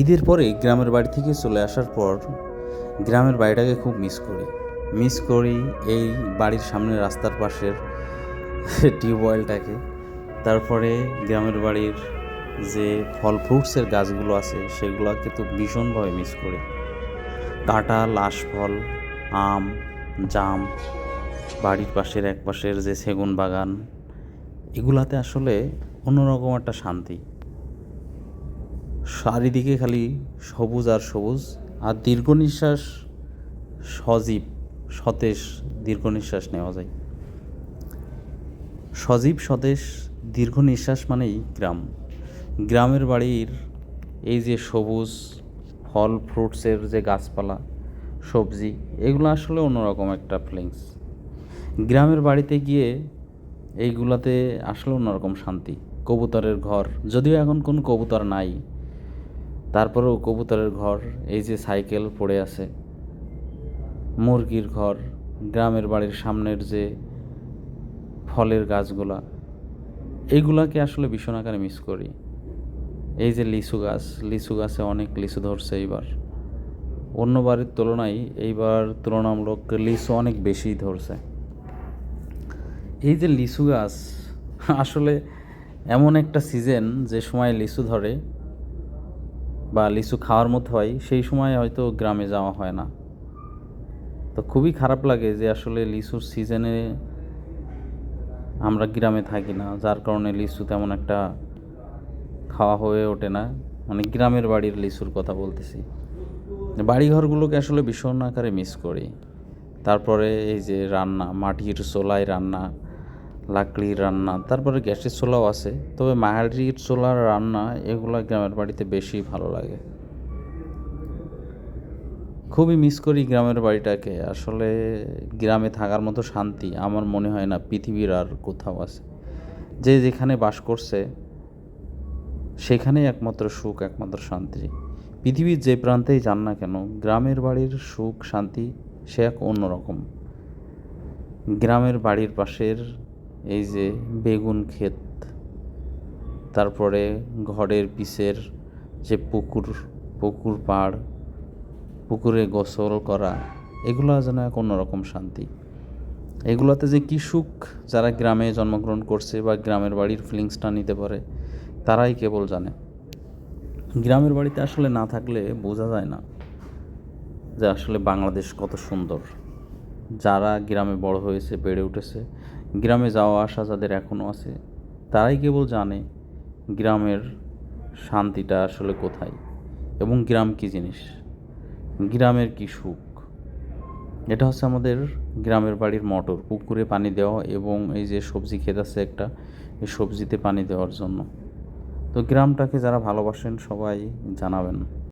ঈদের পরে গ্রামের বাড়ি থেকে চলে আসার পর গ্রামের বাড়িটাকে খুব মিস করি। মিস করি এই বাড়ির সামনে রাস্তার পাশের টিউবওয়েলটাকে। তারপরে গ্রামের বাড়ির যে ফল ফ্রুটসের গাছগুলো আছে, সেগুলোকে তো ভীষণভাবে মিস করি। কাঁঠাল আশফল আম, জাম, বাড়ির পাশের এক পাশের যে সেগুন বাগান, এগুলাতে আসলে অন্যরকম একটা শান্তি। চারিদিকে খালি সবুজ আর সবুজ, আর দীর্ঘ নিঃশ্বাস সজীব, সতেজ দীর্ঘ নিঃশ্বাস নেওয়া যায়। সজীব, সতেজ দীর্ঘ নিঃশ্বাস মানেই গ্রাম। গ্রামের বাড়ির এই যে সবুজ, ফল, ফ্রুটসের যে গাছপালা, সবজি, এগুলো আসলে অন্যরকম একটা ফিলিংস গ্রামের বাড়িতে গিয়ে এইগুলাতে আসলে অন্যরকম শান্তি। কবুতরের ঘর, যদিও এখন কোনো কবুতর নাই তারপরেও কবুতরের ঘর, এই যে সাইকেল পড়ে আছে, মুরগির ঘর, গ্রামের বাড়ির সামনের যে ফলের গাছগুলা এইগুলাকে আসলে ভীষণ আকারে মিস করি। এই যে লিচু গাছ, লিচু গাছে অনেক লিচু ধরছে এইবার। অন্য বাড়ির তুলনায় এইবার তুলনামূলক লিচু অনেক বেশি ধরছে। এই যে লিচু গাছ, আসলে এমন একটা সিজন যে সময় লিচু ধরে বা লিচু খাওয়ার মতো হয়, সেই সময় হয়তো গ্রামে যাওয়া হয় না। তো খুবই খারাপ লাগে যে আসলে লিচুর সিজনে আমরা গ্রামে থাকি না, যার কারণে লিচু তেমন একটা খাওয়া হয়ে ওঠে না। মানে গ্রামের বাড়ির লিচুর কথা বলতেছি। বাড়িঘরগুলোকে আসলে ভীষণ আকারে মিস করি। তারপরে এই যে রান্না, মাটির চোলায় রান্না লাকড়ির রান্না, তারপরে গ্যাসের চোলাও আছে। তবে মাটির চোলার রান্না এগুলো গ্রামের বাড়িতে বেশি ভালো লাগে। খুবই মিস করি গ্রামের বাড়িটাকে। আসলে গ্রামে থাকার মতো শান্তি আমার মনে হয় না পৃথিবীর আর কোথাও আছে। যে যেখানে বাস করছে, সেখানেই একমাত্র সুখ, একমাত্র শান্তি। পৃথিবীর যে প্রান্তেই যান না কেন, গ্রামের বাড়ির সুখ, শান্তি সে এক অন্যরকম। গ্রামের বাড়ির পাশের এই যে বেগুন ক্ষেত, তারপরে ঘরের পিসের যে পুকুর পুকুর পাড়, পুকুরে গোসল করা, এগুলো যেন এক অন্যরকম শান্তি। এগুলোতে যে কী সুখ, যারা গ্রামে জন্মগ্রহণ করছে বা গ্রামের বাড়ির ফিলিংসটা নিতে পারে, তারাই কেবল জানে। গ্রামের বাড়িতে আসলে না থাকলে বোঝা যায় না যে আসলে বাংলাদেশ কত সুন্দর। যারা গ্রামে বড় হয়েছে, বেড়ে উঠেছে গ্রামে যাওয়া আসা যাদের এখনও আছে, তারাই কেবল জানে গ্রামের শান্তিটা আসলে কোথায় এবং গ্রাম কী জিনিস, গ্রামের কী সুখ। এটা হচ্ছে আমাদের গ্রামের বাড়ির মোটর, পুকুরে পানি দেওয়া এবং এই যে সবজি ক্ষেত আছে একটা, এই সবজিতে পানি দেওয়ার জন্য। তো গ্রামটাকে যারা ভালোবাসেন সবাই জানাবেন।